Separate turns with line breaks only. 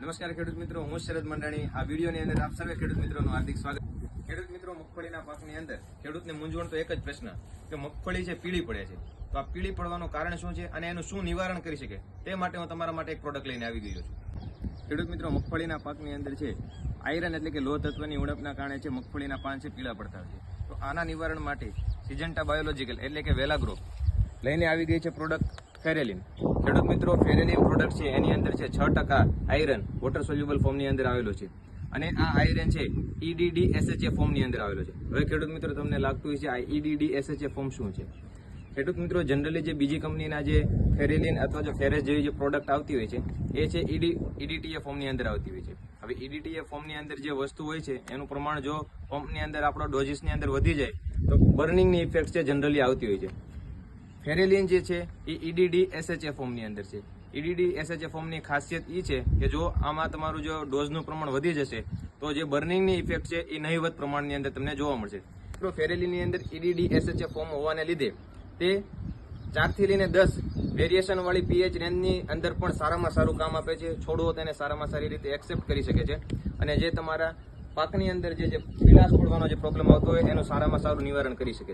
નમસ્કાર ખેડૂત મિત્રો, હું શરદ મંડાણી. આ વિડીયોની અંદર આપ સર્વે ખેડૂત મિત્રોનું હાર્દિક સ્વાગત. ખેડૂત મિત્રો, મગફળીના પાકની અંદર ખેડૂતને મૂંઝવણ તો એક જ પ્રશ્ન કે મગફળી છે, પીળી પડે છે. તો આ પીળી પડવાનું કારણ શું છે અને એનું શું નિવારણ કરી શકે? તે માટે હું તમારા માટે એક પ્રોડક્ટ લઈને આવી ગયો છું. ખેડૂત મિત્રો, મગફળીના પાકની અંદર છે આયરન એટલે કે લોહ તત્વની ઉણપના કારણે છે, મગફળીના પાન છે, પીળા પડતા હોય છે. તો આના નિવારણ માટે સિજન્ટા બાયોલોજીકલ એટલે કે વેલાગ્રો લઈને આવી ગઈ છે પ્રોડક્ટ ફેરેલિન ખેડૂત મિત્રો ફેરેલિન પ્રોડક્ટ છે, એની અંદર છે છ ટકા આયરન વોટર સોલ્યુબલ ફોર્મની અંદર આવેલો છે. અને આ આયરન છે E ઈડીડી એસએચએ ફોર્મની અંદર આવેલો છે. હવે ખેડૂત મિત્રો, તમને લાગતું હોય છે આ E ઈડીડી એસએચએ ફોર્મ શું છે? ખેડૂત મિત્રો જનરલી જે બીજી કંપનીના જે ફેરેલિન અથવા જો ફેરેસ જેવી જે પ્રોડક્ટ આવતી હોય છે, એ છે E ઈડી ઈડીટીએ ફોર્મની અંદર આવતી હોય છે. હવે E ઈડીટીએ ફોર્મની અંદર જે વસ્તુ હોય છે, એનું પ્રમાણ જો પંપની અંદર આપણો ડોઝિસની અંદર વધી જાય, તો બર્નિંગની ઇફેક્ટ છે જનરલી આવતી હોય છે. ફેરેલિન જે છે, એ ઈડીડી એસએચએ ફોર્મની અંદર છે. ઈડીડી એસએચએ ફોર્મની ખાસિયત એ છે કે જો આમાં તમારું જો ડોઝનું પ્રમાણ વધી જશે, તો જે બર્નિંગની ઇફેક્ટ છે એ નહીવત પ્રમાણની અંદર તમને જોવા મળશે. મિત્રો, ફેરેલીની અંદર ઈડીડી એસએચએ ફોર્મ હોવાને લીધે તે ચારથી લઈને દસ વેરિએશનવાળી પીએચ રેન્જની અંદર પણ સારામાં સારું કામ આપે છે. છોડવો તેને સારામાં સારી રીતે એક્સેપ્ટ કરી શકે છે. અને જે તમારા પાકની અંદર જે પીળાશ પડવાનો જે પ્રોબ્લેમ આવતો હોય, એનું સારામાં સારું નિવારણ કરી શકે